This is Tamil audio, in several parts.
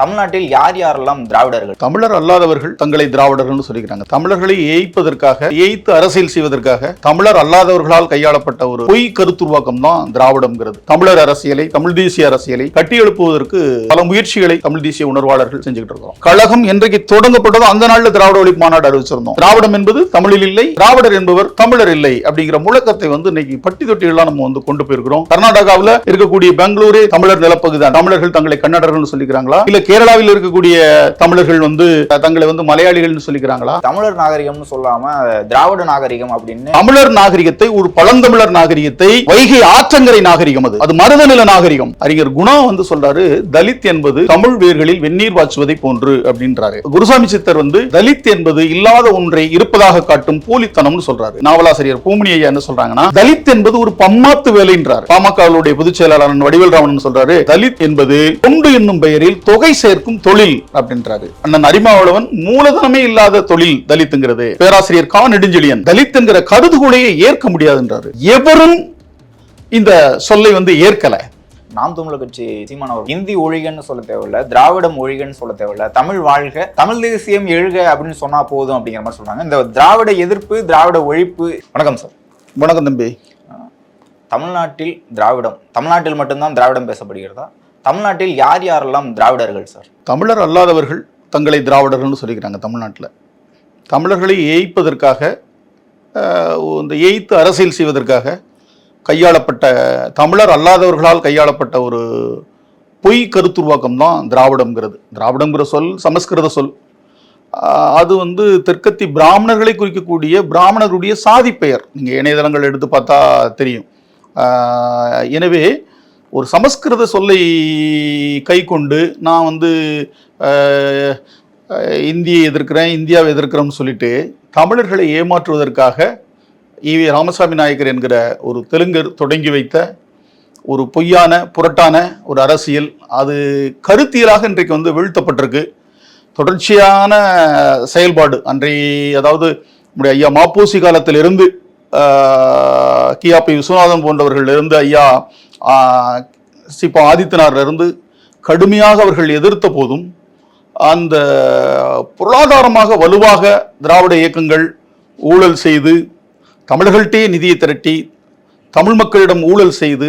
தமிழ்நாட்டில் யார் யாரெல்லாம் திராவிடர்கள்? தமிழர் அல்லாதவர்கள் தங்களை திராவிடர்கள் சொல்லிக்கிறாங்க. தமிழர்களை ஏய்ப்பதற்காக ஏய்த்து அரசியல் செய்வதற்காக தமிழர் அல்லாதவர்களால் கையாளப்பட்ட ஒரு பொய் கருத்துருவாக்கம் தான் திராவிடம்ங்கிறது. தமிழர் அரசியலை தமிழ் தேசிய அரசியலை கட்டியெழுப்புவதற்கு பல முயற்சிகளை தமிழ் தேசிய உணர்வாளர்கள் செஞ்சுக்கிட்டு இருக்கிறோம். கழகம் என்றைக்கு தொடங்கப்பட்டதோ அந்த நாளில் திராவிட ஒழிப்பு மாநாடு அறிவிச்சிருந்தோம். திராவிடம் என்பது தமிழில் இல்லை திராவிடர் என்பவர் தமிழர் இல்லை அப்படிங்கிற முழக்கத்தை வந்து இன்னைக்கு பட்டி தொட்டியெல்லாம் நம்ம வந்து கொண்டு போயிருக்கிறோம். கர்நாடகாவில் இருக்கக்கூடிய பெங்களூரே தமிழர் நிலப்பகுதி தான். தமிழர்கள் தங்களை கன்னடர்கள் சொல்லிக்கிறாங்களா? இல்ல கேரளாவில் இருக்கக்கூடிய தமிழர்கள் வந்து தங்களை வந்து மலையாளிகள்னு சொல்லிக்கிறாங்களா? தமிழர் நாகரிகம்னு சொல்லாம திராவிட நாகரிகம் அப்படின்னு தமிழர் நாகரிகத்தை ஒரு பழந்தமிழர் நாகரிகத்தை வைகை ஆற்றங்கரை நாகரிகம் அது. அது மருதநில நாகரிகம். அறிஞர் குணா வந்து சொல்றாரு தலித் என்பது தமிழ் வேர்களில் வெந்நீர் வாச்சுவதை போன்று அப்படின்றாரு. குருசாமி சித்தர் வந்து தலித் என்பது இல்லாத ஒன்றை இருப்பதாக காட்டும் போலித்தனம்னு சொல்றாரு. நாவலாசிரியர் பூமணி ஐயா என்ன சொல்றாங்கன்னா தலித் என்பது ஒரு பம்மாத்து வேலைன்றார். பாமகவுடைய பொதுச் செயலாளர் வடிவேல் ராமன் சொல்றாரு தலித் என்பது தொண்டு என்னும் பெயரில் தொகை சேர்க்கும் தொழில் அப்படின்றாரு. அண்ணன் அரிமாவளவன் மூலதனமே இல்லாத தொழில் தலித்துங்கிறது. பேராசிரியர் கா. நெடுஞ்செழியன் தலித் என்கிற கருதுகோளையே ஏற்க முடியாதுன்றாரு. எவரும் இந்த சொல்லை வந்து ஏற்கல. நாம் தமிழர் கட்சி சீமானவர் இந்தி ஒழிகன்னு சொல்ல தேவையில்ல திராவிடம் ஒழிகன்னு சொல்ல தேவையில்ல தமிழ் வாழ்க தமிழ் தேசியம் எழுக அப்படின்னு சொன்னா போதும் அப்படிங்கிற மாதிரி சொல்றாங்க. இந்த திராவிட எதிர்ப்பு திராவிட ஒழிப்பு. வணக்கம் சார். வணக்கம் தம்பி. தமிழ்நாட்டில் திராவிடம் தமிழ்நாட்டில் மட்டும்தான் திராவிடம் பேசப்படுகிறதா? தமிழ்நாட்டில் யார் யாரெல்லாம் திராவிடர்கள் சார்? தமிழர் அல்லாதவர்கள் தங்களை திராவிடர்கள்னு சொல்லிக்கிறாங்க தமிழ்நாட்டில். தமிழர்களை ஏய்ப்பதற்காக இந்த ஏய்த்து அரசியல் செய்வதற்காக கையாளப்பட்ட தமிழர் அல்லாதவர்களால் கையாளப்பட்ட ஒரு பொய் கருத்துருவாக்கம் தான் திராவிடம்ங்கிறது. திராவிடங்கிற சொல் சமஸ்கிருத சொல். அது வந்து தெற்கத்தி பிராமணர்களை குறிக்கக்கூடிய பிராமணருடைய சாதி பெயர் நீங்கள் இணையதளங்கள் எடுத்து பார்த்தா தெரியும். எனவே ஒரு சமஸ்கிருத சொல்லை கை கொண்டு நான் வந்து இந்தியை எதிர்க்கிறேன் இந்தியாவை எதிர்க்கிறேன்னு சொல்லிட்டு தமிழர்களை ஏமாற்றுவதற்காக ஈவி ராமசாமி நாயக்கர் என்கிற ஒரு தெலுங்கர் தொடங்கி வைத்த ஒரு பொய்யான புரட்டான ஒரு அரசியல். அது கருத்தியலாக இன்றைக்கு வந்து வீழ்த்தப்பட்டிருக்கு. தொடர்ச்சியான செயல்பாடு. அன்றைய அதாவது நம்முடைய ஐயா மாப்போசி காலத்திலிருந்து ஆஹ், கியாபி விஸ்வநாதன் போன்றவர்கள் இருந்து ஐயா ஆஹ், ஆதித்தனாரிலிருந்து கடுமையாக அவர்கள் எதிர்த்த போதும் அந்த பொருளாதாரமாக வலுவாக திராவிட இயக்கங்கள் ஊழல் செய்து தமிழர்கள்ட்டே நிதியை திரட்டி தமிழ் மக்களிடம் ஊழல் செய்து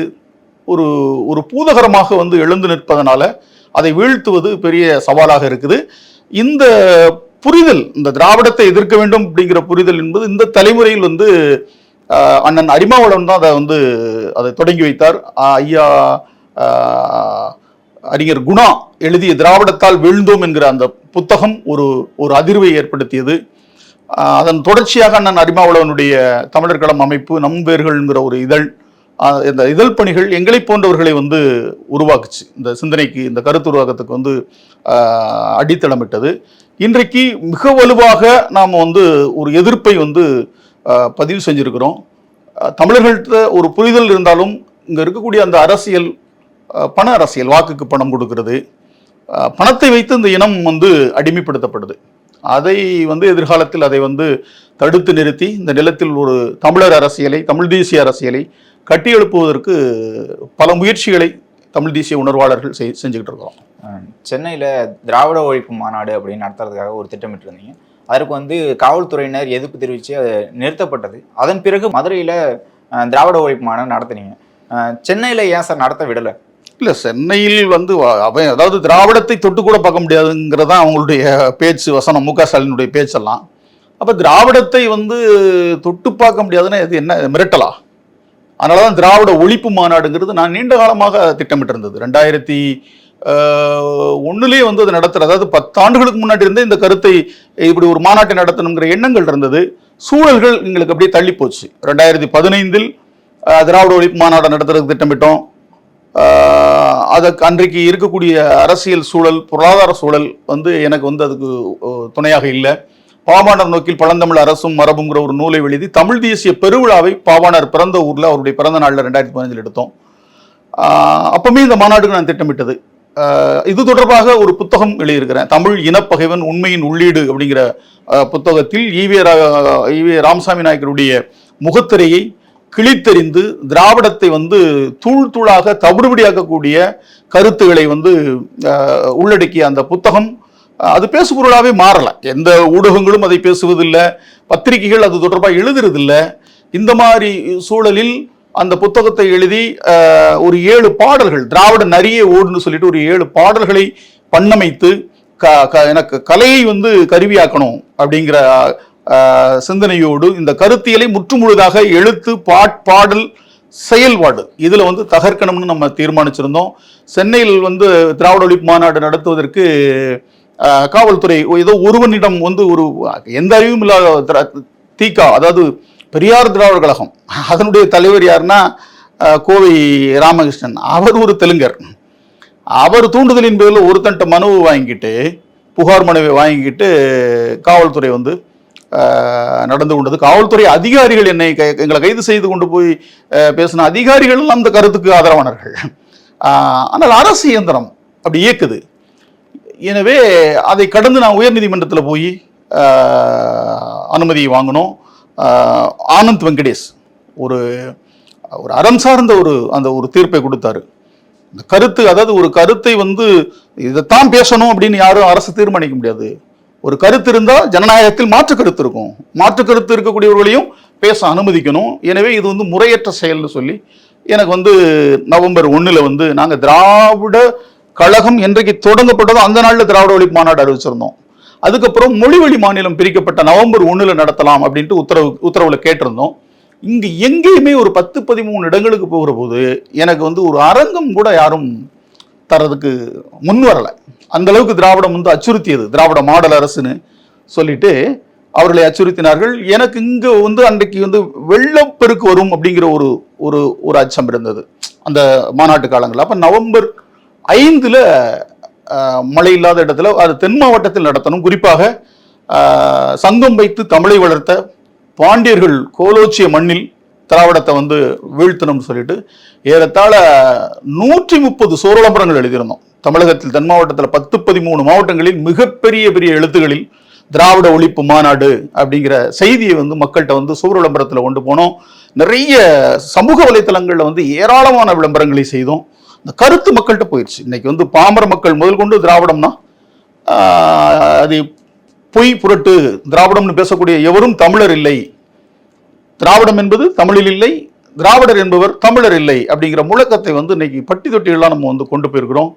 ஒரு ஒரு பூதகரமாக வந்து எழுந்து நிற்பதனால அதை வீழ்த்துவது பெரிய சவாலாக இருக்குது. இந்த புரிதல் இந்த திராவிடத்தை எதிர்க்க வேண்டும் அப்படிங்கிற புரிதல் என்பது இந்த தலைமுறையில் வந்து அண்ணன் அரிமாவளவன் தான் அதை வந்து அதை தொடங்கி வைத்தார். ஐயா அறிஞர் குணா எழுதிய திராவிடத்தால் வீழ்ந்தோம் என்கிற அந்த புத்தகம் ஒரு ஒரு அதிர்வை ஏற்படுத்தியது. அதன் தொடர்ச்சியாக அண்ணன் அரிமாவளவனுடைய தமிழர் களம் அமைப்பு நம் வேர்கள்ங்கிற ஒரு இதழ் இந்த இதழ் பணிகள் எங்களை போன்றவர்களை வந்து உருவாக்குச்சு. இந்த சிந்தனைக்கு இந்த கருத்து உருவாக்கத்துக்கு வந்து அடித்தளமிட்டது. இன்றைக்கு மிக வலுவாக நாம் வந்து ஒரு எதிர்ப்பை வந்து பதிவு செஞ்சுருக்கிறோம். தமிழர்கள்ட்ட ஒரு புரிதல் இருந்தாலும் இங்கே இருக்கக்கூடிய அந்த அரசியல் பண அரசியல் வாக்குக்கு பணம் கொடுக்கிறது பணத்தை வைத்து இந்த இனம் வந்து அடிமைப்படுத்தப்படுது. அதை வந்து எதிர்காலத்தில் அதை வந்து தடுத்து நிறுத்தி இந்த நிலத்தில் ஒரு தமிழர் அரசியலை தமிழ் தேசிய அரசியலை கட்டியெழுப்புவதற்கு பல முயற்சிகளை தமிழ் தேசிய உணர்வாளர்கள் செய் செஞ்சுக்கிட்டு இருக்கிறோம். சென்னையில் திராவிட ஒழிப்பு மாநாடு அப்படின்னு நடத்துறதுக்காக ஒரு திட்டமிட்டு இருந்தீங்க அதற்கு வந்து காவல்துறையினர் எதிர்ப்பு தெரிவித்து அது நிறுத்தப்பட்டது. அதன் பிறகு மதுரையில் திராவிட ஒழிப்பு மாநாடு நடத்துனீங்க. சென்னையில் ஏன் சார் நடத்த விடலை? இல்லை சென்னையில் வந்து அவன் அதாவது திராவிடத்தை தொட்டு கூட பார்க்க முடியாதுங்கிறது தான் அவங்களுடைய பேச்சு வசனம். மு க. ஸ்டாலினுடைய பேச்செல்லாம். அப்போ திராவிடத்தை வந்து தொட்டு பார்க்க முடியாதுன்னா இது என்ன மிரட்டலா? அதனால தான் திராவிட ஒழிப்பு மாநாடுங்கிறது நான் நீண்ட காலமாக திட்டமிட்டிருந்தது. ரெண்டாயிரத்தி ஒன்றுலேயே வந்து அதை நடத்துகிற அதாவது பத்தாண்டுகளுக்கு முன்னாடி இருந்தே இந்த கருத்தை இப்படி ஒரு மாநாட்டை நடத்தணுங்கிற எண்ணங்கள் இருந்தது. சூழல்கள் எங்களுக்கு அப்படியே தள்ளி போச்சு. ரெண்டாயிரத்தி பதினைந்தில் திராவிட ஒழிப்பு மாநாடு நடத்துறதுக்கு திட்டமிட்டோம். அதற்கு அன்றைக்கு இருக்கக்கூடிய அரசியல் சூழல் பொருளாதார சூழல் வந்து எனக்கு வந்து அதுக்கு துணையாக இல்லை. பாவாணர் நோக்கில் பழந்தமிழ் அரசும் மரபுங்கிற ஒரு நூலை எழுதி தமிழ் தேசிய பெருவிழாவை பாவாணர் பிறந்த ஊரில் அவருடைய பிறந்த நாளில் ரெண்டாயிரத்தி பதினஞ்சில் எடுத்தோம். ஆஹ் அப்பவுமே இந்த மாநாடுக்கு நான் திட்டமிட்டது. இது தொடர்பாக ஒரு புத்தகம் எழுதியிருக்கிறேன் தமிழ் இனப்பகைவன் உண்மையின் உள்ளீடு அப்படிங்கிற புத்தகத்தில் ஈவே ரா ஈவே ராமசாமி நாயக்கருடைய முகத்திரையை கிழித்தெறிந்து திராவிடத்தை வந்து தூள் தூளாக தவிடுபடியாக்கக்கூடிய கருத்துக்களை வந்து உள்ளடக்கிய அந்த புத்தகம் அது பேசுபொருளாகவே மாறலை. எந்த ஊடகங்களும் அதை பேசுவதில்லை. பத்திரிகைகள் அது தொடர்பாக எழுதுறதில்லை. இந்த மாதிரி சூழலில் அந்த புத்தகத்தை எழுதி ஒரு ஏழு பாடல்கள் திராவிட நரியே ஓடுன்னு சொல்லிட்டு ஒரு ஏழு பாடல்களை பண்ணமைத்து க க- எனக்கு கலையை வந்து கருவியாக்கணும் அப்படிங்கிற சிந்தனையோடு இந்த கருத்தியலை முற்றுமுழுதாக எழுத்து பாட் பாடல் செயல்பாடு இதில் வந்து தகர்க்கணும்னு நம்ம தீர்மானிச்சிருந்தோம். சென்னையில் வந்து திராவிட ஒழிப்பு மாநாடு நடத்துவதற்கு காவல்துறை ஏதோ ஒருவனிடம் வந்து ஒரு எந்த அறிவும் இல்லாத தீக்கா தீகா அதாவது பெரியார் திராவிட கழகம். அதனுடைய தலைவர் யாருன்னா கோவை ராமகிருஷ்ணன். அவர் ஒரு தெலுங்கர். அவர் தூண்டுதலின் பேரில் ஒருத்தன்ட்ட மனுவை வாங்கிட்டு புகார் மனுவை வாங்கிக்கிட்டு காவல்துறை வந்து நடந்து கொண்டது. காவல்துறை அதிகாரிகள் என்னை கை- எங்களை கைது செய்து கொண்டு போய் பேசின அதிகாரிகள் அந்த கருத்துக்கு ஆதரவானர்கள் ஆனால் அரசு இயந்திரம் அப்படி இயக்குது. எனவே அதை கடந்து நான் உயர்நீதிமன்றத்தில் போய் அனுமதியை அனுமதி வாங்கினோம் ஆனந்த் வெங்கடேஷ் ஒரு ஒரு அறம் சார்ந்த ஒரு அந்த ஒரு தீர்ப்பை கொடுத்தாரு. இந்த கருத்து அதாவது ஒரு கருத்தை வந்து இதைத்தான் பேசணும் அப்படின்னு யாரும் அரசு தீர்மானிக்க முடியாது. ஒரு கருத்து இருந்தால் ஜனநாயகத்தில் மாற்று கருத்து இருக்கும். மாற்று கருத்து இருக்கக்கூடியவர்களையும் பேச அனுமதிக்கணும். எனவே இது வந்து முறையற்ற செயல்னு சொல்லி எனக்கு வந்து நவம்பர் ஒன்றில் வந்து நாங்கள் திராவிட கழகம் என்றைக்கு தொடங்கப்பட்டதோ அந்த நாளில் திராவிட ஒழிப்பு மாநாடு அறிவிச்சிருந்தோம். அதுக்கப்புறம் மொழிவழி மாநிலம் பிரிக்கப்பட்ட நவம்பர் ஒன்றில் நடத்தலாம் அப்படின்ட்டு உத்தரவு உத்தரவில் கேட்டிருந்தோம். இங்கே எங்கேயுமே ஒரு பத்து பதிமூணு இடங்களுக்கு போகிற போது எனக்கு வந்து ஒரு அரங்கம் கூட யாரும் தரதுக்கு முன் வரலை. அந்த அளவுக்கு திராவிடம் வந்து அச்சுறுத்தியது. திராவிட மாடல் அரசுன்னு சொல்லிட்டு அவர்களை அச்சுறுத்தினார்கள். எனக்கு இங்கே வந்து அன்றைக்கு வந்து வெள்ளப்பெருக்கு வரும் அப்படிங்கிற ஒரு ஒரு ஒரு அச்சம் இருந்தது. அந்த மாநாட்டு காலங்களில் அப்போ நவம்பர் ஐந்தில் மழை இல்லாத இடத்துல அது தென் மாவட்டத்தில் நடத்தணும். குறிப்பாக சங்கம் வைத்து தமிழை வளர்த்த பாண்டியர்கள் கோலோச்சிய மண்ணில் திராவிடத்தை வந்து வீழ்த்தணும்னு சொல்லிட்டு ஏறத்தாழ நூற்றி முப்பது சோரளம்பரங்கள் எழுதியிருந்தோம். தமிழகத்தில் தென் மாவட்டத்தில் பத்து பதிமூணு மாவட்டங்களில் மிகப்பெரிய பெரிய எழுத்துகளில் திராவிட ஒழிப்பு மாநாடு அப்படிங்கிற செய்தியை வந்து மக்கள்கிட்ட வந்து சூர விளம்பரத்தில் கொண்டு போனோம். நிறைய சமூக வலைத்தளங்களில் வந்து ஏராளமான விளம்பரங்களை செய்தோம். இந்த கருத்து மக்கள்கிட்ட போயிடுச்சு இன்னைக்கு வந்து பாமர மக்கள் முதல் கொண்டு திராவிடம்னா அது பொய் புரட்டு திராவிடம்னு பேசக்கூடிய எவரும் தமிழர் இல்லை. திராவிடம் என்பது தமிழில் இல்லை திராவிடர் என்பவர் தமிழர் இல்லை அப்படிங்கிற முழக்கத்தை வந்து இன்னைக்கு பட்டி தொட்டியெல்லாம் நம்ம வந்து கொண்டு போயிருக்கிறோம்.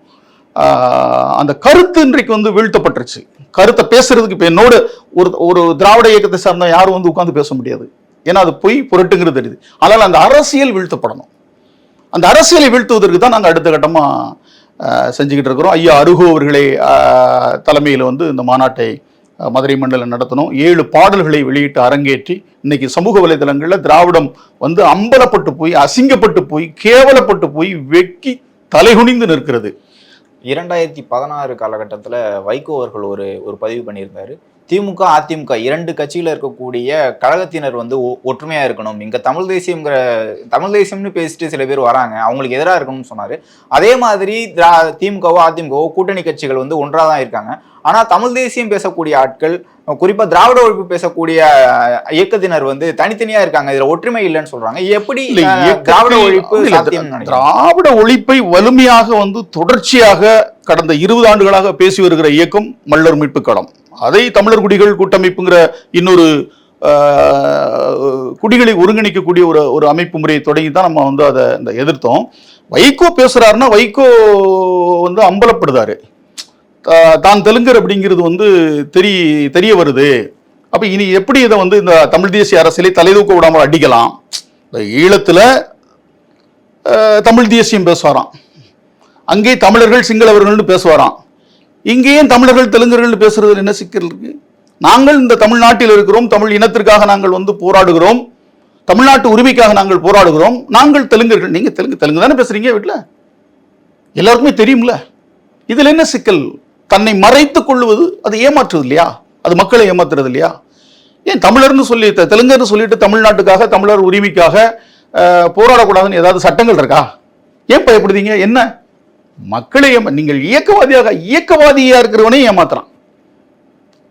அந்த கருத்து இன்றைக்கு வந்து வீழ்த்தப்பட்டுருச்சு. கருத்தை பேசுறதுக்கு இப்போ என்னோட ஒரு ஒரு திராவிட இயக்கத்தை சார்ந்த யாரும் வந்து உட்காந்து பேச முடியாது. ஏன்னா அது பொய் புரட்டுங்கிறது தெரியுது. அதனால் அந்த அரசியல் வீழ்த்தப்படணும். அந்த அரசியலை வீழ்த்துவதற்கு தான் நாங்கள் அடுத்த கட்டமாக செஞ்சுக்கிட்டு இருக்கிறோம். ஐயா அருகு அவர்களே தலைமையில் வந்து இந்த மாநாட்டை மதுரை மண்டலம் நடத்தணும். ஏழு பாடல்களை வெளியிட்டு அரங்கேற்றி இன்னைக்கு சமூக வலைதளங்களில் திராவிடம் வந்து அம்பலப்பட்டு போய் அசிங்கப்பட்டு போய் கேவலப்பட்டு போய் வெக்கி தலைகுனிந்து நிற்கிறது. இரண்டாயிரத்தி பதினாறு காலகட்டத்தில் வைகோ அவர்கள் ஒரு ஒரு பதிவு பண்ணியிருந்தார். திமுக அதிமுக இரண்டு கட்சியில் இருக்கக்கூடிய கழகத்தினர் வந்து ஒ- ஒற்றுமையா இருக்கணும். இங்க தமிழ் தேசியம்ங்கிற தமிழ் தேசியம்னு பேசிட்டு சில பேர் வராங்க. அவங்களுக்கு எதிராக இருக்கணும்னு சொன்னாரு. அதே மாதிரி திரா- திமுகவோ அதிமுகவோ கூட்டணி கட்சிகள் வந்து ஒன்றா தான் இருக்காங்க. ஆனா தமிழ் தேசியம் பேசக்கூடிய ஆட்கள் குறிப்பா திராவிட ஒழிப்பு பேசக்கூடிய இயக்கத்தினர் வந்து தனித்தனியா இருக்காங்க. இதுல ஒற்றுமை இல்லைன்னு சொல்றாங்க. எப்படி திராவிட ஒழிப்பு? திராவிட ஒழிப்பை வலிமையாக வந்து தொடர்ச்சியாக கடந்த இருபது ஆண்டுகளாக பேசி வருகிற இயக்கம் மல்லர் மீட்பு களம். அதை தமிழர் குடிகள் கூட்டமைப்புங்கிற இன்னொரு குடிகளை ஒருங்கிணைக்கக்கூடிய ஒரு ஒரு அமைப்பு முறையை தொடங்கி தான் நம்ம வந்து அதை இந்த எதிர்த்தோம். வைகோ பேசுகிறாருன்னா வைகோ வந்து அம்பலப்படுதாரு. தான் தெலுங்கர் அப்படிங்கிறது வந்து தெரிய தெரிய வருது. அப்போ இனி எப்படி இதை வந்து இந்த தமிழ் தேசிய அரசியலை தலைதூக்க விடாமல் அடிக்கலாம்? இந்த ஈழத்தில் தமிழ் தேசியம் பேசுவாராம். அங்கே தமிழர்கள் சிங்களவர்கள்னு பேசுவாராம். இங்கேயும் தமிழர்கள் தெலுங்கர்கள் பேசுறதுல என்ன சிக்கல் இருக்கு? நாங்கள் இந்த தமிழ்நாட்டில் இருக்கிறோம் தமிழ் இனத்திற்காக நாங்கள் வந்து போராடுகிறோம் தமிழ்நாட்டு உரிமைக்காக நாங்கள் போராடுகிறோம் நாங்கள் தெலுங்கர்கள். நீங்க தெலுங்கு தெலுங்கு தானே பேசுறீங்க வீட்டில் எல்லாருக்குமே தெரியும்ல. இதுல என்ன சிக்கல்? தன்னை மறைத்துக் கொள்வது அது ஏமாற்றுது இல்லையா? அது மக்களை ஏமாத்துறது இல்லையா? ஏன் தமிழர்னு சொல்லி தெலுங்கர்னு சொல்லிட்டு தமிழ்நாட்டுக்காக தமிழர் உரிமைக்காக போராடக்கூடாதுன்னு ஏதாவது சட்டங்கள் இருக்கா? ஏன் பயப்படுதீங்க என்ன? மக்களை ஏமா நீங்கள் இயக்கவாதியாக இயக்கவாதியாக இருக்கிறவனே ஏமாத்துறான்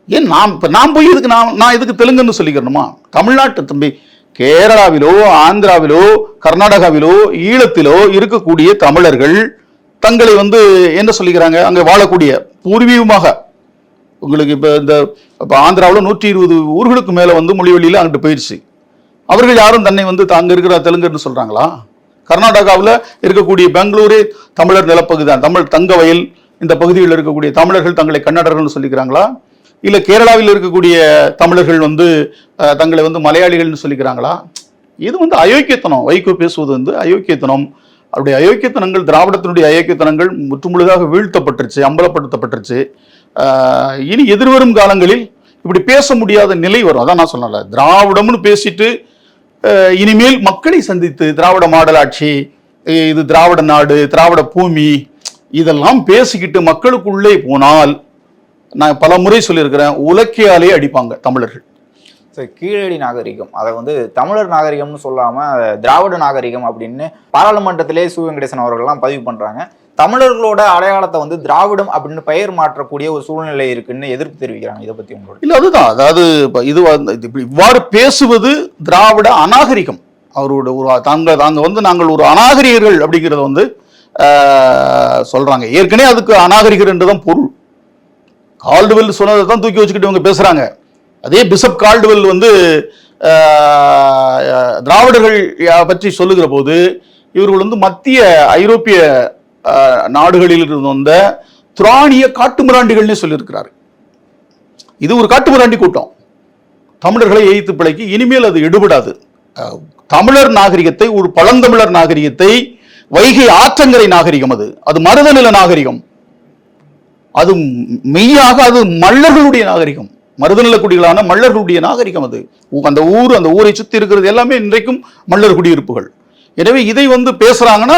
ஏன் நான் இப்போ நான் போய் இதுக்கு நான் நான் இதுக்கு தெலுங்குன்னு சொல்லிக்கிறணுமா தமிழ்நாட்டு தம்பி கேரளாவிலோ ஆந்திராவிலோ கர்நாடகாவிலோ ஈழத்திலோ இருக்கக்கூடிய தமிழர்கள் தங்களை வந்து என்ன சொல்லிக்கிறாங்க? அங்கே வாழக்கூடிய பூர்வீகமாக. உங்களுக்கு இப்போ இந்த இப்போ ஆந்திராவில் நூற்றி இருபது ஊர்களுக்கு மேலே வந்து மொழிவெளியில அங்கிட்டு போயிடுச்சு அவர்கள் யாரும் தன்னை வந்து தாங்க இருக்கிற தெலுங்குன்னு சொல்கிறாங்களா கர்நாடகாவில் இருக்கக்கூடிய பெங்களூரே தமிழர் நிலப்பகுதி தான். தமிழ் தங்கவயல் இந்த பகுதியில் இருக்கக்கூடிய தமிழர்கள் தங்களை கன்னடர்கள்னு சொல்லிக்கிறாங்களா? இல்லை கேரளாவில் இருக்கக்கூடிய தமிழர்கள் வந்து தங்களை வந்து மலையாளிகள்னு சொல்லிக்கிறாங்களா? இது வந்து அயோக்கியத்தனம். வைகோ பேசுவது வந்து அயோக்கியத்தனம். அவருடைய அயோக்கியத்தனங்கள் திராவிடத்தினுடைய அயோக்கியத்தனங்கள் முற்றுமுழுதாக வீழ்த்தப்பட்டுருச்சு அம்பலப்படுத்தப்பட்டுருச்சு. இனி எதிர்வரும் காலங்களில் இப்படி பேச முடியாத நிலை வரும். அதான் நான் சொன்னல திராவிடம்னு பேசிட்டு இனிமேல் மக்களை சந்தித்து திராவிட மாடல் ஆட்சி இது திராவிட நாடு திராவிட பூமி இதெல்லாம் பேசிக்கிட்டு மக்களுக்குள்ளே போனால் நான் பல முறை சொல்லியிருக்கிறேன் உலக்கையாலே அடிப்பாங்க தமிழர்கள். ஸோ கீழடி நாகரிகம் அதை வந்து தமிழர் நாகரிகம்னு சொல்லாமல் திராவிட நாகரிகம் அப்படின்னு பாராளுமன்றத்திலே சு. வெங்கடேசன் அவர்கள்லாம் பதிவு பண்ணுறாங்க தமிழர்களோட அடையாளத்தை வந்து திராவிடம் அப்படின்னு பெயர் மாற்றக்கூடிய ஒரு சூழ்நிலை இருக்குன்னு எதிர்ப்பு தெரிவிக்கிறாங்க. இதை பத்தி உங்களோட இல்ல அதுதான். அதாவது இது வந்து இது இவ்வாறு பேசுவது திராவிட அநாகரிகம். அவரோட ஒரு தாங்கள் தாங்க வந்து நாங்கள் ஒரு அநாகரிகர்கள் அப்படிங்கிறத வந்து சொல்றாங்க. ஏற்கனவே அதுக்கு அநாகரிகர் என்றுதான் பொருள். கால்டுவெல் சொன்னதை தான் தூக்கி வச்சுக்கிட்டு இவங்க பேசுறாங்க. அதே பிஷப் கால்டுவெல் வந்து திராவிடர்கள் பற்றி சொல்லுகிற போது இவர்கள் வந்து மத்திய ஐரோப்பிய நாடுகளில் இருந்து வந்த துராணிய காட்டுமிராண்டிகள்னே சொல்லியிருக்கிறாரு. இது ஒரு காட்டுமிராண்டி கூட்டம். தமிழர்களை எய்த்து பிழைக்கு இனிமேல் அது எடுபடாது. தமிழர் நாகரிகத்தை ஒரு பழந்தமிழர் நாகரிகத்தை வைகை ஆற்றங்கரை நாகரிகம் அது. அது மருதநில நாகரிகம். அது மெய்யாக அது மல்லர்களுடைய நாகரிகம். மருதநில குடிகளான மல்லர்களுடைய நாகரிகம் அது. அந்த ஊர் அந்த ஊரை சுத்தி இருக்கிறது எல்லாமே இன்றைக்கும் மல்லர் குடியிருப்புகள். எனவே இதை வந்து பேசுறாங்கன்னா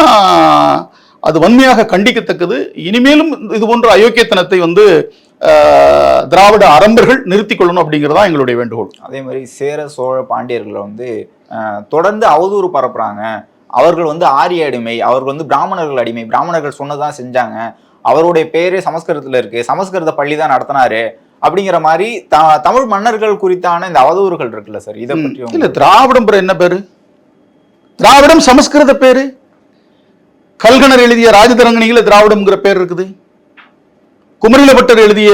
அது வன்மையாக கண்டிக்கத்தக்கது. இனிமேலும் இது போன்ற அயோக்கியத்தனத்தை வந்து திராவிட அரம்பர்கள் நிறுத்திக் கொள்ளணும் அப்படிங்கிறதா எங்களுடைய வேண்டுகோள். அதே மாதிரி சேர சோழ பாண்டியர்களை வந்து தொடர்ந்து அவதூறு பரப்புறாங்க. அவர்கள் வந்து ஆரிய அடிமை அவர்கள் வந்து பிராமணர்கள் அடிமை. பிராமணர்கள் சொன்னதான் செஞ்சாங்க. அவருடைய பேரே சமஸ்கிருதத்துல இருக்கு. சமஸ்கிருத பள்ளி தான் நடத்தினாரு. அப்படிங்கிற மாதிரி த- தமிழ் மன்னர்கள் குறித்தான இந்த அவதூறுகள் இருக்குல்ல சார்? இதை. பற்றி இல்ல திராவிடம் என்ன பேரு? திராவிடம் சமஸ்கிருத பேரு? கல்கனர் எழுதிய ராஜதரங்கணியில் திராவிடம்ங்கிற பேர் இருக்குது. குமரிலபட்டர் எழுதிய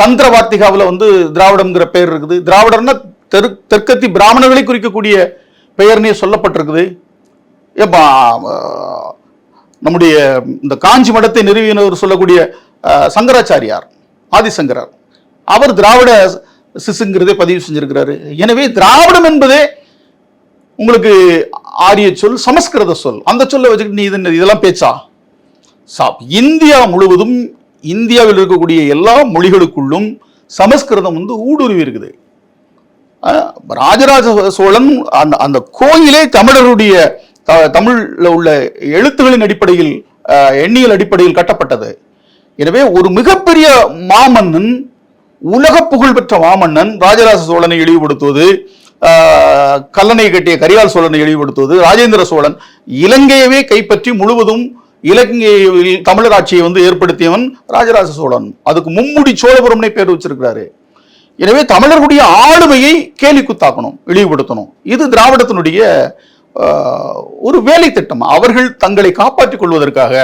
தந்திர வார்த்திகாவில் வந்து திராவிடம்ங்கிற பேர் இருக்குது. திராவிடர்னா தெரு தெற்கத்தி பிராமணர்களை குறிக்கக்கூடிய பெயர்னே சொல்லப்பட்டிருக்குது. ஏப்பா நம்முடைய இந்த காஞ்சி மடத்தை நிறுவினவர் சொல்லக்கூடிய சங்கராச்சாரியார் ஆதிசங்கரார். அவர் திராவிட சிசுங்கிறதே பதிவு செஞ்சிருக்கிறாரு. எனவே திராவிடம் என்பதே உங்களுக்கு ஆரிய சொல் சமஸ்கிருத சொல். அந்த சொல்லை வச்சுக்கிட்டு நீ இது இதெல்லாம் பேச்சா? சா இந்தியா முழுவதும் இந்தியாவில் இருக்கக்கூடிய எல்லா மொழிகளுக்குள்ளும் சமஸ்கிருதம் வந்து ஊடுருவி இருக்குது. ராஜராஜ சோழன் அந்த அந்த கோயிலே தமிழருடைய த- தமிழில் உள்ள எழுத்துகளின் அடிப்படையில் எண்ணியல் அடிப்படையில் கட்டப்பட்டது. எனவே ஒரு மிகப்பெரிய மாமன்னன் உலக புகழ்பெற்ற மாமன்னன் ராஜராஜ சோழனை இழிவுபடுத்துவது கல்லணை கட்டிய கரிகால் சோழனை இழிவுபடுத்துவது ராஜேந்திர சோழன் இலங்கையவே கைப்பற்றி முழுவதும் இலங்கையில் தமிழர் ஆட்சியை வந்து ஏற்படுத்தியவன் ராஜராஜ சோழன். அதுக்கு மும்முடி சோழபுரம்னே பேர் வச்சிருக்கிறாரு. எனவே தமிழர்களுடைய ஆளுமையை கேலி குத்தாக்கணும் இழிவுபடுத்தணும். இது திராவிடத்தினுடைய ஒரு வேலை திட்டம். அவர்கள் தங்களை காப்பாற்றிக் கொள்வதற்காக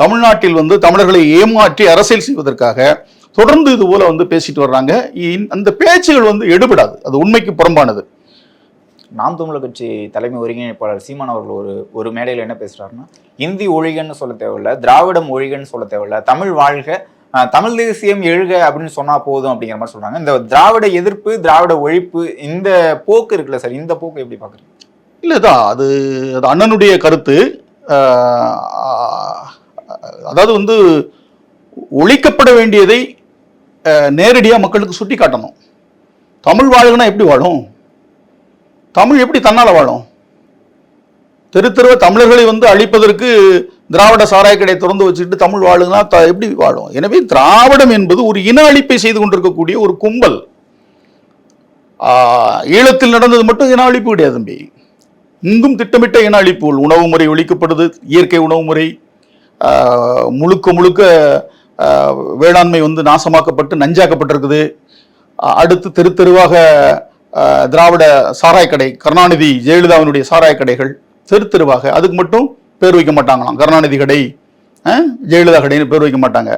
தமிழ்நாட்டில் வந்து தமிழர்களை ஏமாற்றி அரசியல் செய்வதற்காக தொடர்ந்து இது போல வந்து பேசிட்டு வர்றாங்க. அந்த பேச்சுகள் வந்து எடுபடாது. அது உண்மைக்கு புறம்பானது. நாம் தமிழர் கட்சி தலைமை ஒருங்கிணைப்பாளர் சீமான் அவர்கள் ஒரு ஒரு மேடையில் என்ன பேசுறாருன்னா இந்தி ஒழிகன்னு சொல்ல தேவையில்ல திராவிடம் ஒழிகன்னு சொல்ல தேவையில்ல தமிழ் வாழ்க தமிழ் தேசியம் எழுக அப்படின்னு சொன்னா போதும் அப்படிங்கிற மாதிரி சொல்றாங்க. இந்த திராவிட எதிர்ப்பு திராவிட ஒழிப்பு இந்த போக்கு இருக்குல்ல சார்? இந்த போக்கு எப்படி பாக்குறீங்க? இல்லைதான் அது அது அண்ணனுடைய கருத்து. அதாவது வந்து ஒழிக்கப்பட வேண்டியதை நேரடியாக மக்களுக்கு சுட்டி காட்டணும். தமிழ் வாழுனா எப்படி வாழும்? தமிழ் எப்படி தன்னால் வாழும்? தெரு தெருவ தமிழர்களை வந்து அழிப்பதற்கு திராவிட சாராய கடையை திறந்து வச்சுட்டு தமிழ் வாழுங்கன்னா த எப்படி வாழும்? எனவே திராவிடம் என்பது ஒரு இன அழிப்பை செய்து கொண்டிருக்கக்கூடிய ஒரு கும்பல். ஆஹ், ஈழத்தில் நடந்தது மட்டும் இன அழிப்பு கிடையாது தம்பி. இங்கும் திட்டமிட்ட இன அழிப்புகள் உணவு முறை ஒழிக்கப்படுது இயற்கை உணவு முறை ஆஹ், முழுக்க முழுக்க வேளாண்மை வந்து நாசமாக்கப்பட்டு நஞ்சாக்கப்பட்டிருக்குது. அடுத்து தெரு தெருவாக திராவிட சாராய கடை கருணாநிதி ஜெயலலிதாவினுடைய சாராய கடைகள் தெரு தெருவாக அதுக்கு மட்டும் பேர் வைக்க மாட்டாங்களாம். கருணாநிதி கடை ஜெயலலிதா கடைன்னு பேர் வைக்க மாட்டாங்க.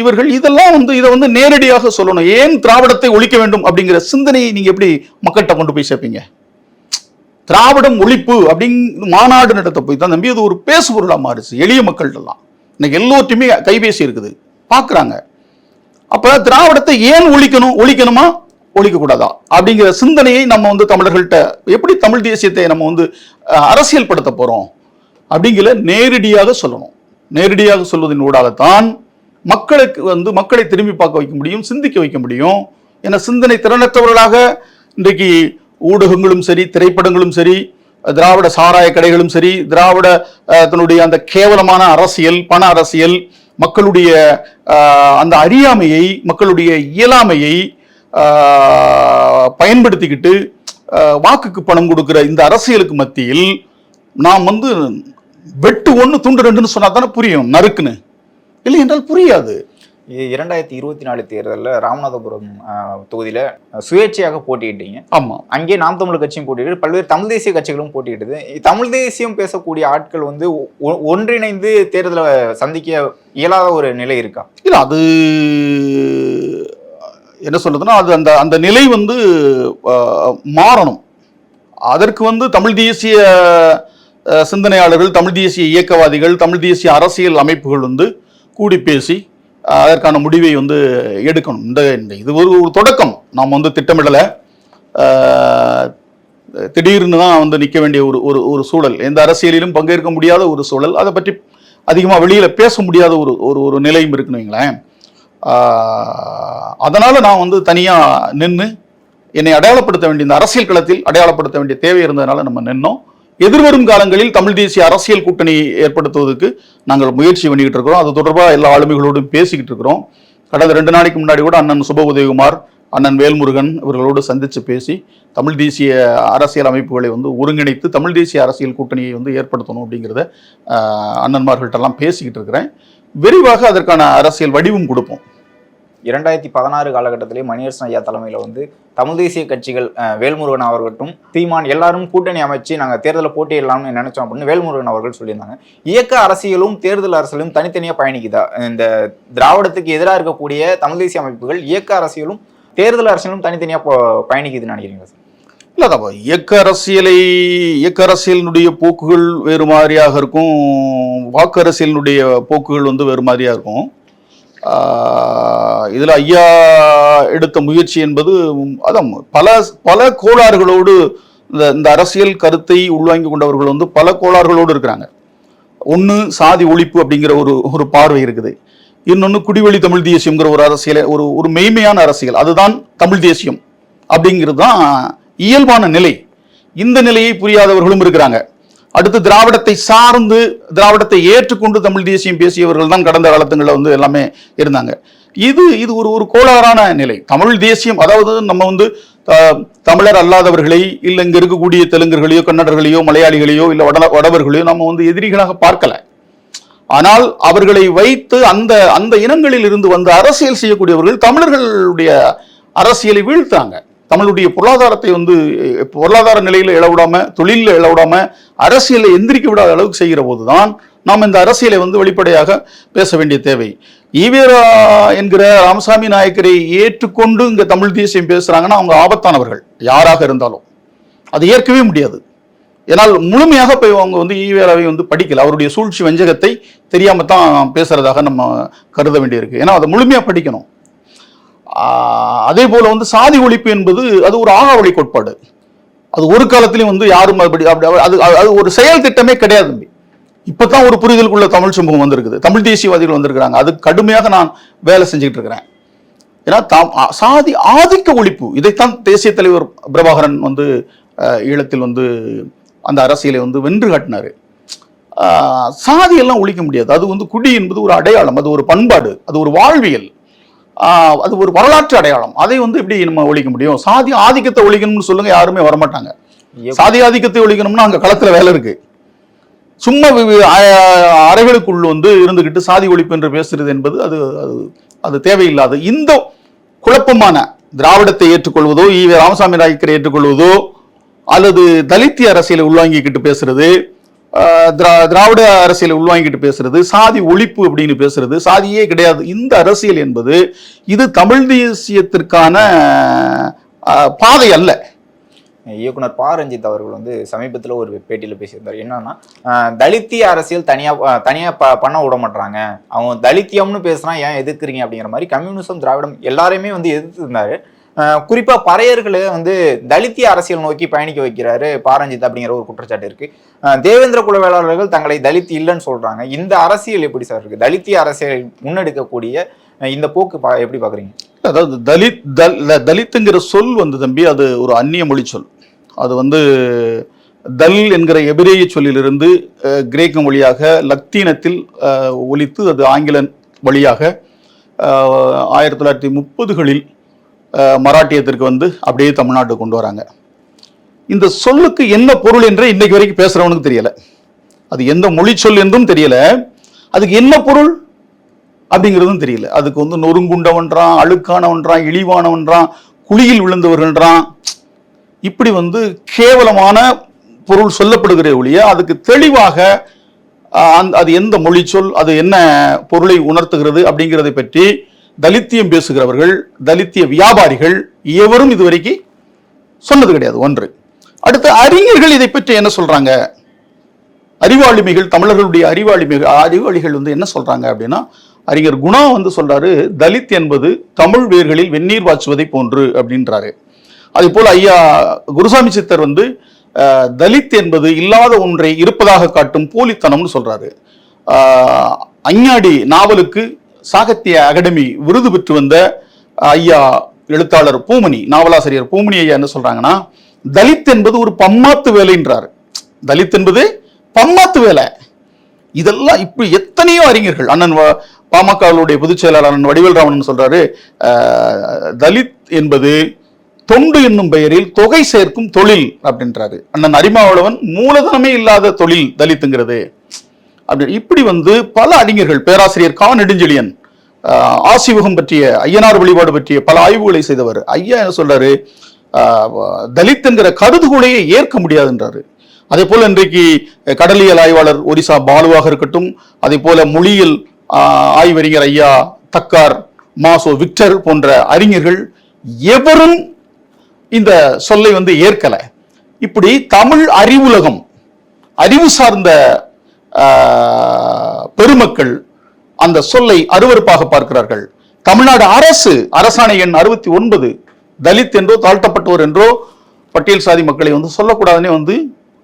இவர்கள் இதெல்லாம் வந்து இதை வந்து நேரடியாக சொல்லணும். ஏன் திராவிடத்தை ஒழிக்க வேண்டும் அப்படிங்கிற சிந்தனையை நீங்கள் எப்படி மக்கள்கிட்ட கொண்டு போய் சேர்ப்பீங்க? திராவிடம் ஒழிப்பு அப்படிங்கிற மாநாடு நடத்த போய் தான் நம்பி அது ஒரு பேசு பொருளாக மாறுச்சு. எளிய மக்கள்கிட்டலாம். இன்னைக்கு எல்லோர்ட்டையுமே கைபேசி இருக்குது. பார்க்குறாங்க அப்போ திராவிடத்தை ஏன் ஒழிக்கணும் ஒழிக்கணுமா? ஒழிக்கக்கூடாதா? அப்படிங்கிற சிந்தனையை நம்ம வந்து தமிழர்கள்ட்ட எப்படி தமிழ் தேசியத்தை நம்ம வந்து அஹ், அரசியல்படுத்த போகிறோம் அப்படிங்கிற நேரடியாக சொல்லணும். நேரடியாக சொல்வதன் ஊடாகத்தான் மக்களுக்கு வந்து மக்களை திரும்பி பார்க்க வைக்க முடியும் சிந்திக்க வைக்க முடியும் என சிந்தனை திறனற்றவர்களாக இன்றைக்கு ஊடகங்களும் சரி திரைப்படங்களும் சரி திராவிட சாராய கடைகளும் சரி திராவிட தன்னுடைய அந்த கேவலமான அரசியல் பண அரசியல் மக்களுடைய அந்த அறியாமையை மக்களுடைய இயலாமையை பயன்படுத்திக்கிட்டு வாக்குக்கு பணம் கொடுக்குற இந்த அரசியலுக்கு மத்தியில் நாம் வந்து வெட்டு ஒன்று துண்டு ரெண்டுன்னு சொன்னால் தானே புரியும் நறுக்குன்னு. இல்லை என்றால் புரியாது. இரண்டாயிரத்தி இருபத்தி நாலு தேர்தலில் ராமநாதபுரம் தொகுதியில சுயேட்சையாக போட்டியிட்டீங்க. ஆமா. அங்கே நாம் தமிழ் கட்சியும் போட்டியிட்டு பல்வேறு தமிழ் தேசிய கட்சிகளும் போட்டியிடுது. தமிழ் தேசியம் பேசக்கூடிய ஆட்கள் வந்து ஒ- ஒன்றிணைந்து தேர்தலை சந்திக்க இயலாத ஒரு நிலை இருக்கா? இல்ல அது என்ன சொல்றதுன்னா அது அந்த அந்த நிலை வந்து மாறணும். அதற்கு வந்து தமிழ் தேசிய சிந்தனையாளர்கள் தமிழ் தேசிய இயக்கவாதிகள் தமிழ் தேசிய அரசியல் அமைப்புகள் வந்து கூடி பேசி அதற்கான முடிவை வந்து எடுக்கணும். இந்த இது ஒரு ஒரு தொடக்கம். நாம் வந்து திட்டமிடலை. திடீர்னு தான் வந்து நிற்க வேண்டிய ஒரு ஒரு ஒரு சூழல். எந்த அரசியலிலும் பங்கேற்க முடியாத ஒரு சூழல். அதை பற்றி அதிகமாக வெளியில் பேச முடியாத ஒரு ஒரு ஒரு நிலையும் இருக்குன்னு வைங்களேன். நான் வந்து தனியாக நின்று என்னை அடையாளப்படுத்த வேண்டிய இந்த அரசியல் களத்தில் அடையாளப்படுத்த வேண்டிய தேவை இருந்ததுனால நம்ம நின்னோம். எதிர்வரும் காலங்களில் தமிழ் தேசிய அரசியல் கூட்டணி ஏற்படுத்துவதற்கு நாங்கள் முயற்சி பண்ணிக்கிட்டு இருக்கிறோம். அது தொடர்பாக எல்லா ஆளுமைகளோடும் பேசிக்கிட்டு இருக்கிறோம். கடந்த ரெண்டு நாளைக்கு முன்னாடி கூட அண்ணன் சுப உதயகுமார் அண்ணன் வேல்முருகன் இவர்களோடு சந்தித்து பேசி தமிழ் தேசிய அரசியல் அமைப்புகளை வந்து ஒருங்கிணைத்து தமிழ் தேசிய அரசியல் கூட்டணியை வந்து ஏற்படுத்தணும் அப்படிங்கிறத அண்ணன்மார்கள்ட்டெல்லாம் பேசிக்கிட்டு இருக்கிறேன். விரிவாக அதற்கான அரசியல் வடிவம் கொடுப்போம். இரண்டாயிரத்தி பதினாறு காலகட்டத்திலே மணியரசன் ஐயா தலைமையில் வந்து தமிழ் தேசிய கட்சிகள் வேல்முருகன் அவர்கட்டும் தீமான் எல்லாரும் கூட்டணி அமைச்சு நாங்கள் தேர்தலில் போட்டியிடலாம்னு நினைச்சோம் அப்படின்னு வேல்முருகன் அவர்கள் சொல்லியிருந்தாங்க. இயக்க அரசியலும் தேர்தல் அரசியலும் தனித்தனியாக பயணிக்குதா? இந்த திராவிடத்துக்கு எதிராக இருக்கக்கூடிய தமிழ் தேசிய அமைப்புகள் இயக்க அரசியலும் தேர்தல் அரசியலும் தனித்தனியாக பயணிக்குதுன்னு நினைக்கிறீங்களா சார்? இல்லை அதான் இயக்க அரசியலை இயக்க அரசியலினுடைய போக்குகள் வேறு மாதிரியாக இருக்கும். வாக்கு அரசியலினுடைய போக்குகள் வந்து வேறு மாதிரியாக இருக்கும். இதில் ஐயா எடுத்த முயற்சி என்பது அதான் பல பல கோளாறுகளோடு இந்த இந்த அரசியல் கருத்தை உள்வாங்கி கொண்டவர்கள் வந்து பல கோளாறுகளோடு இருக்கிறாங்க. ஒன்று சாதி ஒழிப்பு அப்படிங்கிற ஒரு ஒரு பார்வை இருக்குது. இன்னொன்று குடிவெளி தமிழ் தேசியம்ங்கிற ஒரு அரசியலை ஒரு ஒரு மெய்மையான அரசியல். அதுதான் தமிழ் தேசியம். அப்படிங்கிறது தான் இயல்பான நிலை. இந்த நிலையை புரியாதவர்களும் இருக்கிறாங்க. அடுத்து திராவிடத்தை சார்ந்து திராவிடத்தை ஏற்றுக்கொண்டு தமிழ் தேசியம் பேசியவர்கள் தான் கடந்த காலத்துங்களில் வந்து எல்லாமே இருந்தாங்க. இது இது ஒரு ஒரு கோளாறான நிலை. தமிழ் தேசியம் அதாவது நம்ம வந்து தமிழர் அல்லாதவர்களை இல்லை இங்கே இருக்கக்கூடிய தெலுங்கர்களையோ கன்னடர்களையோ மலையாளிகளையோ இல்லை வட வடவர்களையோ நம்ம வந்து எதிரிகளாக பார்க்கல. ஆனால் அவர்களை வைத்து அந்த அந்த இனங்களில் இருந்து வந்த அரசியல் செய்யக்கூடியவர்கள் தமிழர்களுடைய அரசியலை வீழ்த்தாங்க தமிழுடைய பொருளாதாரத்தை வந்து பொருளாதார நிலையில் இழவிடாம தொழிலில் இழவிடாம அரசியலை எந்திரிக்க விடாத அளவுக்கு செய்கிற போதுதான் நாம் இந்த அரசியலை வந்து வெளிப்படையாக பேச வேண்டிய தேவை. ஈவேரா என்கிற ராமசாமி நாயக்கரை ஏற்றுக்கொண்டு இங்கே தமிழ் தேசியம் பேசுகிறாங்கன்னா அவங்க ஆபத்தானவர்கள். யாராக இருந்தாலும். அது ஏற்கவே முடியாது. ஏன்னால் முழுமையாக போய் அவங்க வந்து ஈவேராவை வந்து படிக்கல. அவருடைய சூழ்ச்சி வஞ்சகத்தை தெரியாமல் தான் பேசுகிறதாக நம்ம கருத வேண்டியிருக்கு. ஏன்னா அதை முழுமையாக படிக்கணும். அதே போல் வந்து சாதி ஒழிப்பு என்பது அது ஒரு ஆகாவளி கோட்பாடு. அது ஒரு காலத்திலையும் வந்து யாரும் அப்படி அப்படி அது அது- அது ஒரு செயல் திட்டமே கிடையாது இப்போ தான் ஒரு புரிதலுக்குள்ள தமிழ் சமூகம் வந்திருக்குது. தமிழ் தேசியவாதிகள் வந்திருக்கிறாங்க. அது கடுமையாக நான் வேலை செஞ்சுக்கிட்டு இருக்கிறேன். ஏன்னா தாம் சாதி ஆதிக்க ஒழிப்பு இதைத்தான் தேசிய தலைவர் பிரபாகரன் வந்து ஈழத்தில் வந்து அந்த அரசியலை வந்து வென்று காட்டினார். சாதியெல்லாம் ஒழிக்க முடியாது. அது வந்து குடி என்பது ஒரு அடையாளம் அது ஒரு பண்பாடு அது ஒரு வாழ்வியல். அது ஒரு வரலாற்று அடையாளம். அதை வந்து எப்படி நம்ம ஒழிக்க முடியும்? சாதி ஆதிக்கத்தை ஒழிக்கணும்னு சொல்லுங்க யாருமே வரமாட்டாங்க. சாதி ஆதிக்கத்தை ஒழிக்கணும்னா அங்க களத்துல வேலை இருக்கு. சும்மா அறைகளுக்குள் வந்து இருந்துகிட்டு சாதி ஒழிப்பு என்று பேசுறது என்பது அது அது தேவையில்லாத. இந்த குழப்பமான திராவிடத்தை ஏற்றுக்கொள்வதோ ஈவே ராமசாமி நாயக்கரை ஏற்றுக்கொள்வதோ அல்லது தலித்திய அரசியலை உள்வாங்கிக்கிட்டு பேசுறது திராவிட அரசியலை உள்வாங்கிட்டு பேசுறது சாதி ஒழிப்பு அப்படின்னு பேசுறது சாதியே கிடையாது. இந்த அரசியல் என்பது இது தமிழ் தேசியத்திற்கான பாதை அல்ல. இயக்குனர் பா. ரஞ்சித் அவர்கள் வந்து சமீபத்தில் ஒரு பேட்டியில் பேசியிருந்தார். என்னன்னா தலித்திய அரசியல் தனியாக தனியாக ப பண்ண விட மாட்டாங்க அவங்க தலித்தியம்னு பேசுனா ஏன் எதிர்க்கிறீங்க அப்படிங்கிற மாதிரி கம்யூனிசம் திராவிடம் எல்லாரையுமே வந்து எதிர்த்து இருந்தாரு குறிப்பாக பறையர்களை வந்து தலித்திய அரசியல் நோக்கி பயணிக்க வைக்கிறாரு பாரஞ்சித் அப்படிங்கிற ஒரு குற்றச்சாட்டு இருக்கு. தேவேந்திர குல வேளாளர்கள் தங்களை தலித் இல்லைன்னு சொல்றாங்க. இந்த அரசியல் எப்படி சார் இருக்கு? தலித்திய அரசியல் முன்னெடுக்கக்கூடிய இந்த போக்கு எப்படி பாக்குறீங்க? அதாவது தலித் தல் தலித்துங்கிற சொல் வந்து தம்பி அது ஒரு அந்நிய மொழி சொல். அது வந்து தல் என்கிற எபிரேய சொல்லிலிருந்து கிரேக்க மொழியாக லத்தீனத்தில் ஒலித்து அது ஆங்கில வழியாக ஆயிரத்தி தொள்ளாயிரத்தி முப்பதுகளில் மராட்டியத்திற்கு வந்து அப்படியே தமிழ்நாட்டுக்கு கொண்டு வராங்க. இந்த சொல்லுக்கு என்ன பொருள் என்று இன்னைக்கு வரைக்கும் பேசுகிறவனுக்கு தெரியலை. அது எந்த மொழி சொல் என்றும் தெரியலை. அதுக்கு என்ன பொருள் அப்படிங்கிறதும் தெரியல. அதுக்கு வந்து நொறுங்குண்டவன்றான் அழுக்கானவன்றான் இழிவானவன்றான் குழியில் விழுந்தவர்கள்ன்றான். இப்படி வந்து கேவலமான பொருள் சொல்லப்படுகிற ஒழிய அதுக்கு தெளிவாக அந் அது எந்த மொழி சொல் அது என்ன பொருளை உணர்த்துகிறது அப்படிங்கிறதை பற்றி தலித்தியம் பேசுகிறவர்கள் தலித்திய வியாபாரிகள் எவரும் இதுவரைக்கும் சொன்னது கிடையாது. ஒன்று. அடுத்து அறிஞர்கள் இதை பற்றி என்ன சொல்றாங்க? அறிவாளிமைகள் தமிழர்களுடைய அறிவாளிமைகள் அறிவாளிகள் வந்து என்ன சொல்றாங்க அப்படின்னா அறிஞர் குணா வந்து சொல்றாரு தலித் என்பது தமிழ் வேர்களில் வெந்நீர் வாச்சுவதை போன்று அப்படின்றாரு. அதே போல் ஐயா குருசாமி சித்தர் வந்து தலித் என்பது இல்லாத ஒன்றை இருப்பதாக காட்டும் போலித்தனம்னு சொல்றாரு. அஞ்ஞாடி நாவலுக்கு சாகித்ய அகாடமி விருது பெற்று வந்த ஐயா எழுத்தாளர் பூமணி நாவலாசிரியர் பூமணி ஐயா என்ன சொல்றாங்கன்னா தலித் என்பது ஒரு பம்மாத்து வேலைன்றார். தலித் என்பது பம்மாத்து வேலை. இதெல்லாம் இப்படி எத்தனையோ அறிஞர்கள் அண்ணன் பாமகவுடைய பொதுச் செயலாளர் அண்ணன் வடிவேல்ராமன் சொல்றாரு தலித் என்பது தொண்டு என்னும் பெயரில் தொகை சேர்க்கும் தொழில் அப்படின்றாரு. அண்ணன் அரிமாவளவன் மூலதனமே இல்லாத தொழில் தலித்துங்கிறது. அப்படி இப்படி வந்து பல அறிஞர்கள் பேராசிரியர் கா நெடுஞ்செழியன் ஆசிவகம் பற்றிய ஐயனார் வழிபாடு பற்றிய பல ஆய்வுகளை செய்தவர். ஐயா என்ன சொல்றாரு? தலித் என்கிற கருதுகோளையே ஏற்க முடியாதுன்றாரு. அதே போல இன்றைக்கு கடலியல் ஆய்வாளர் ஒரிசா பாலுவாக இருக்கட்டும் அதே போல மொழியியல் ஆய்வறிஞர் ஐயா தக்கார் மாசோ விக்டர் போன்ற அறிஞர்கள் எவரும் இந்த சொல்லை வந்து ஏற்கலை. இப்படி தமிழ் அறிவுலகம் அறிவு சார்ந்த பெருமக்கள் அந்த சொல்லை அருவருப்பாக பார்க்கிறார்கள். தமிழ்நாடு அரசு அரசாணை எண் அறுபத்தி ஒன்பது தலித் என்றோ தாழ்த்தப்பட்டோர் என்றோ பட்டியல் சாதி மக்களை வந்து சொல்லக்கூடாதுன்னே வந்து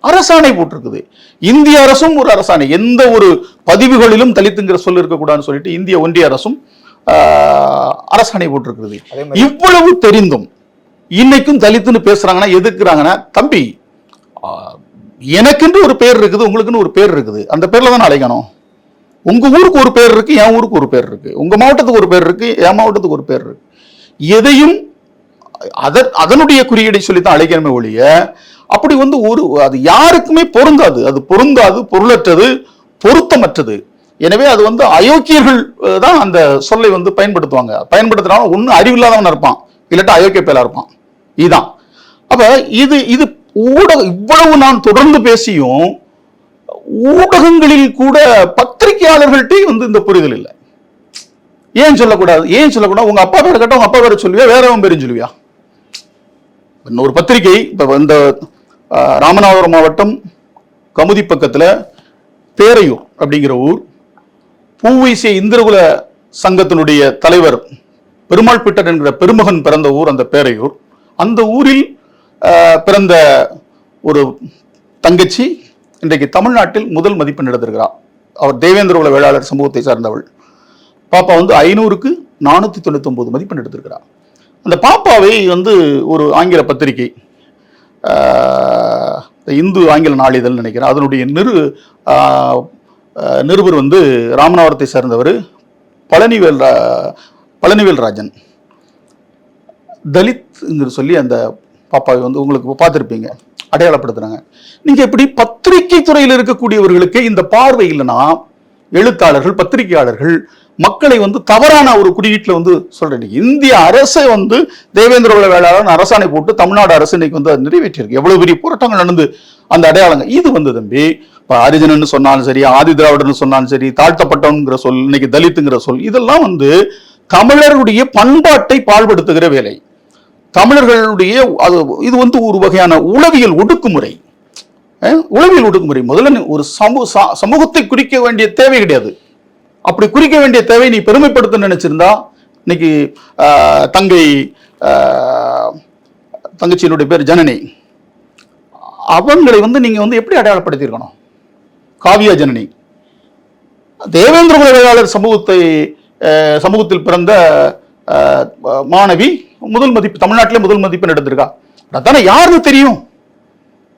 அரசாணை போட்டிருக்குது. இந்திய அரசும் ஒரு அரசாணை. எந்த ஒரு பதிவுகளிலும் தலித்துங்கிற சொல் இருக்கக்கூடாதுன்னு சொல்லிட்டு இந்திய ஒன்றிய அரசும் அரசாணை போட்டிருக்குது இவ்வளவு தெரிந்தும் இன்னைக்கும் தலித்துன்னு பேசுறாங்கன்னா எதுக்குறாங்கன்னா தம்பி எனக்குன்னு ஒரு பேர் இருக்குது உங்களுக்குன்னு ஒரு பேர் இருக்குது. அந்த பேரில் தான் அழைக்கணும் உங்க ஊருக்கு ஒரு பேர் இருக்கு என் ஊருக்கு ஒரு பேர் இருக்கு. உங்க மாவட்டத்துக்கு ஒரு பேர் இருக்கு என் மாவட்டத்துக்கு ஒரு பேர் இருக்கு. எதையும் அதன் அதனுடைய குறியீடை சொல்லித்தான் அழைக்கணுமே ஒழிய அப்படி வந்து ஒரு அது யாருக்குமே பொருந்தாது. அது பொருந்தாது பொருளற்றது பொருத்தமற்றது. எனவே அது வந்து அயோக்கியர்கள் தான் அந்த சொல்லை வந்து பயன்படுத்துவாங்க. பயன்படுத்துறவங்க ஒன்றும் அறிவில்லாதவன் இருப்பான். இல்லாட்டா அயோக்கிய பேலா இருப்பான். இதுதான் அப்ப இது இது ஊடக இவ்வளவு நான் தொடர்ந்து பேசியும் ஊடகங்களில் கூட பத்திரிகையாளர்கள்ட்டையும் வந்து இந்த புரிதல் இல்லை. ஏன் சொல்லக்கூடாது? ஏன் சொல்லக்கூடாது? உங்க அப்பா பேர் கேட்டால் உங்க அப்பா பேரை சொல்லுவியா? வேறவன் பேரும் சொல்லுவியா? இன்னொரு பத்திரிகை இப்போ இந்த ராமநாதபுரம் மாவட்டம் கமுதி பக்கத்துல பேரையூர் அப்படிங்கிற ஊர் பூவைசிய இந்திரகுல சங்கத்தினுடைய தலைவர் பெருமாள் பிட்டர் என்கிற பெருமகன் பிறந்த ஊர் அந்த பேரையூர். அந்த ஊரில் பிறந்த ஒரு தங்கச்சி இன்றைக்கு தமிழ்நாட்டில் முதல் மதிப்பெண் எடுத்திருக்கிறார் அவர் தேவேந்திர உல வேளாளர் சமூகத்தை சார்ந்தவள். பாப்பா வந்து ஐநூறுக்கு நானூற்றி தொண்ணூத்தொம்பது மதிப்பெண் எடுத்திருக்கிறார் அந்த பாப்பாவை வந்து ஒரு ஆங்கில பத்திரிகை இந்து ஆங்கில நாளிதழ் நினைக்கிறேன். அதனுடைய நிரு நிருபர் வந்து ராமநாதபுரத்தை சேர்ந்தவர் பழனிவேல் ரா- பழனிவேல் ராஜன். தலித்ங்கிற சொல்லி அந்த பாப்பாவை வந்து உங்களுக்கு பார்த்துருப்பீங்க. அடையாளப்படுத்துகிறாங்க நீங்கள் எப்படி பத்திரிகை துறையில் இருக்கக்கூடியவர்களுக்கு இந்த பார்வை இல்லைன்னா எழுத்தாளர்கள் பத்திரிகையாளர்கள் மக்களை வந்து தவறான ஒரு குறியீட்டில் வந்து சொல்கிறேன் இந்திய அரசை வந்து தேவேந்திர உள்ள வேளாளர் அரசாணை போட்டு தமிழ்நாடு அரசு இன்னைக்கு வந்து அதை நிறைவேற்றியிருக்கு. எவ்வளோ பெரிய போராட்டங்கள் நடந்து அந்த அடையாளங்க இது வந்து தம்பி இப்போ ஹரிஜனன் சொன்னாலும் சரி ஆதி திராவிடர்னு சொன்னாலும் சரி தாழ்த்தப்பட்டவங்கிற சொல் இன்னைக்கு தலித்துங்கிற சொல் இதெல்லாம் வந்து தமிழர்களுடைய பண்பாட்டை பாழ்படுத்துகிற வேலை. தமிழர்களுடைய அது இது வந்து ஒரு வகையான உளவியல் ஒடுக்குமுறை. உளவியல் ஒடுக்குமுறை. முதல்ல ஒரு சமூக ச- சமூகத்தை குறிக்க வேண்டிய தேவை கிடையாது. அப்படி குறிக்க வேண்டிய தேவை நீ பெருமைப்படுத்த நினைச்சிருந்தா இன்னைக்கு தங்கை தங்கச்சியினுடைய பேர் ஜனனி. அவங்களை வந்து நீங்கள் வந்து எப்படி அடையாளப்படுத்தியிருக்கணும்? காவியா ஜனனி. தேவேந்திர குல சமூகத்தை சமூகத்தில் பிறந்த மாணவி முதல் மதிப்பு தமிழ்நாட்டிலே முதல் மதிப்பெண் நடந்திருக்கா அதானே யாருக்கு தெரியும்?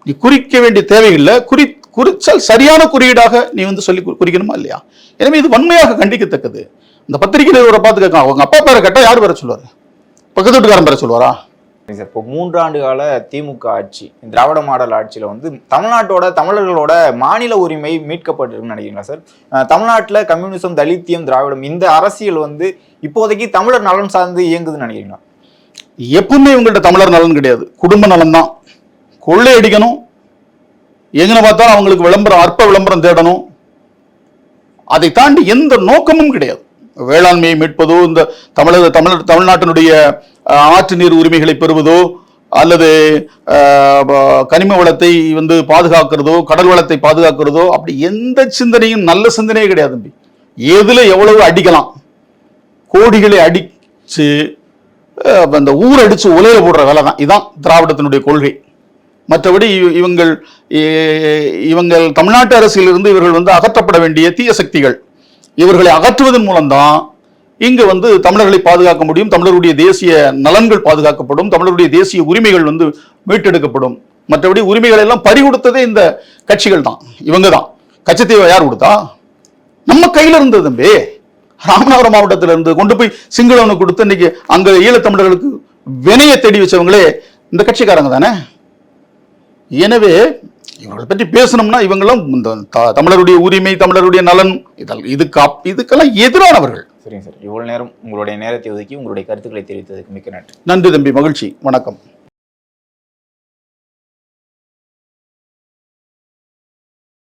நீ குறிக்க வேண்டிய தேவையில்லை. குறி குறிச்சல் சரியான குறியீடாக நீ வந்து சொல்லி குறிக்கணுமா இல்லையா? எனவே இது வன்மையாக கண்டிக்கத்தக்கது. இந்த பத்திரிகை ஒரு பார்த்து கேட்கலாம். அவங்க அப்பா பேரை கேட்டால் யார் வர சொல்லுவார்? பக்கத்து வீட்டுக்காரன் பேர சொல்லுவாரா? சரி சார் இப்போ மூன்றாண்டு கால திமுக ஆட்சி திராவிட மாடல் ஆட்சியில் வந்து தமிழ்நாட்டோட தமிழர்களோட மாநில உரிமை மீட்கப்பட்டிருக்குன்னு நினைக்கிறீங்களா சார்? தமிழ்நாட்டில் கம்யூனிசம் தலித்தியம் திராவிடம் இந்த அரசியல் வந்து இப்போதைக்கு தமிழர் நலன் சார்ந்து இயங்குதுன்னு நினைக்கிறீங்களா? எப்பவுமே இவங்கள்ட்ட தமிழர் நலன் கிடையாது. குடும்ப நலன் தான் கொள்ளை அடிக்கணும். எங்கன பார்த்தாலும் அவங்களுக்கு விளம்பரம் அற்ப விளம்பரம் தேடணும். அதை தாண்டி எந்த நோக்கமும் கிடையாது. வேளாண்மையை மீட்பதோ இந்த தமிழக தமிழர் தமிழ்நாட்டினுடைய ஆற்று நீர் உரிமைகளை பெறுவதோ அல்லது கனிம வளத்தை வந்து பாதுகாக்கிறதோ கடல் வளத்தை பாதுகாக்கிறதோ அப்படி எந்த சிந்தனையும் நல்ல சிந்தனையே கிடையாது தம்பி. எதில் எவ்வளவு அடிக்கலாம்? கோடிகளை அடித்து அஹ், அந்த ஊர் அடிச்சு உலையில போடுற வேலை தான் இதுதான் திராவிடத்தினுடைய கொள்கை. மற்றபடி இவங்கள் இவங்கள் தமிழ்நாட்டு அரசியலிருந்து இவர்கள் வந்து அகற்றப்பட வேண்டிய தீய சக்திகள். இவர்களை அகற்றுவதன் மூலம்தான் இங்கு வந்து தமிழர்களை பாதுகாக்க முடியும் தமிழருடைய தேசிய நலன்கள் பாதுகாக்கப்படும் தமிழருடைய தேசிய உரிமைகள் வந்து மீட்டெடுக்கப்படும். மற்றபடி உரிமைகள் எல்லாம் பறிகொடுத்ததே இந்த கட்சிகள் தான் இவங்க தான் கச்சத்தீவை யார் கொடுத்தா? நம்ம கையில் இருந்தது தம்பி. ராமநாதபுரம் மாவட்டத்துல இருந்து கொண்டு போய் சிங்களவனுக்கு கொடுத்து இன்னைக்கு அங்க ஈழத்தமிழர்களுக்கு வினையை தேடி வச்சவங்களே இந்த கட்சிக்காரங்க தானே? எனவே இவர்களை பற்றி பேசணும்னா இவங்களும் இந்த தமிழருடைய உரிமை தமிழருடைய நலன் இதெல்லாம் இதுக்கு அப்- இதுக்கெல்லாம் எதிரானவர்கள். சரிங்க சார். இவ்வளவு நேரம் உங்களுடைய நேரத்தை ஒதுக்கி உங்களுடைய கருத்துக்களை தெரிவித்ததுக்கு மிக்க நன்றி. நன்றி தம்பி மகிழ்ச்சி. வணக்கம்.